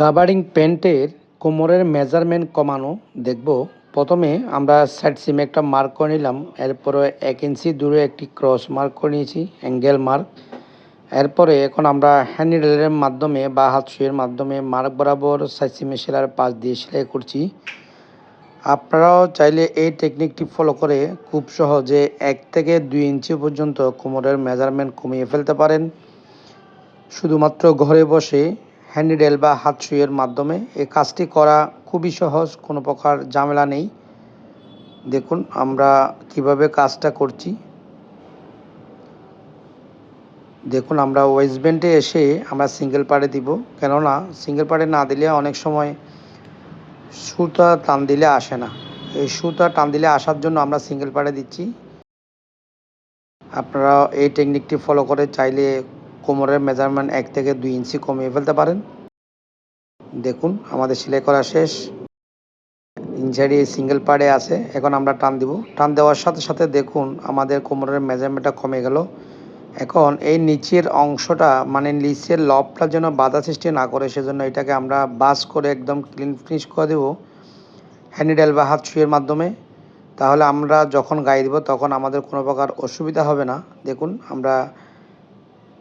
Gabardine প্যান্টের কোমরের measurement কমানো দেখব। প্রথমে আমরা সাইড সিমে একটা মার্ক করে নিলাম। এরপরে এক ইঞ্চি দূরে একটি ক্রস মার্ক করে নিয়েছি, অ্যাঙ্গেল মার্ক। এরপরে এখন আমরা হ্যান্ড নিডলের মাধ্যমে বা হাত সুইয়ের মাধ্যমে মার্ক বরাবর সাইড সিমে সেলার পাশ দিয়ে সেলাই করছি। আপনারাও চাইলে এই টেকনিকটি ফলো করে খুব সহজে এক থেকে দুই ইঞ্চি পর্যন্ত কোমরের মেজারমেন্ট কমিয়ে ফেলতে পারেন। শুধুমাত্র ঘরে বসে হ্যান্ডিডেল বা হাত সুইয়ের মাধ্যমে। এই কাজটি করা খুবই সহজ, কোনো প্রকার ঝামেলা নেই। দেখুন, আমরা কীভাবে কাজটা করছি। দেখুন, আমরা ওয়েস্ট বেন্ডে এসে আমরা সিঙ্গেল পাড়ে দিব। কেননা, সিঙ্গেল পাড়ে না দিলে অনেক সময় সুতা টান দিলে আসে না। এই সুতা টান দিলে আসার জন্য আমরা সিঙ্গেল পাড়ে দিচ্ছি। আপনারা এই টেকনিকটি ফলো করে চাইলে কোমরের মেজারমেন্ট এক থেকে দুই ইঞ্চি কমিয়ে ফেলতে পারেন। দেখুন, আমাদের সেলাই করা শেষ। ইনসাইডে সিঙ্গেল পাড়ে আছে। এখন আমরা টান দিব। টান দেওয়ার সাথে সাথে দেখুন, আমাদের কোমরের মেজারমেন্টটা কমে গেল। এখন এই নিচের অংশটা মানে নিচের লবটা যেন বাধা সৃষ্টি না করে, সেজন্য এটাকে আমরা বাস করে একদম ক্লিন ফিনিশ করে দেবো। হ্যান্ডিডেল বা হাত শুয়ের মাধ্যমে। তাহলে আমরা যখন গায়ে দেবো, তখন আমাদের কোনো প্রকার অসুবিধা হবে না। দেখুন, আমরা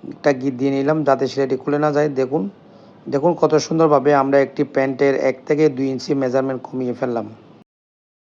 একটা গিট দিয়ে নিলাম যাতে সেলাইটি খুলে না যায়। দেখুন দেখুন কত সুন্দরভাবে আমরা একটি প্যান্টের এক থেকে দুই ইঞ্চি মেজারমেন্ট কমিয়ে ফেললাম।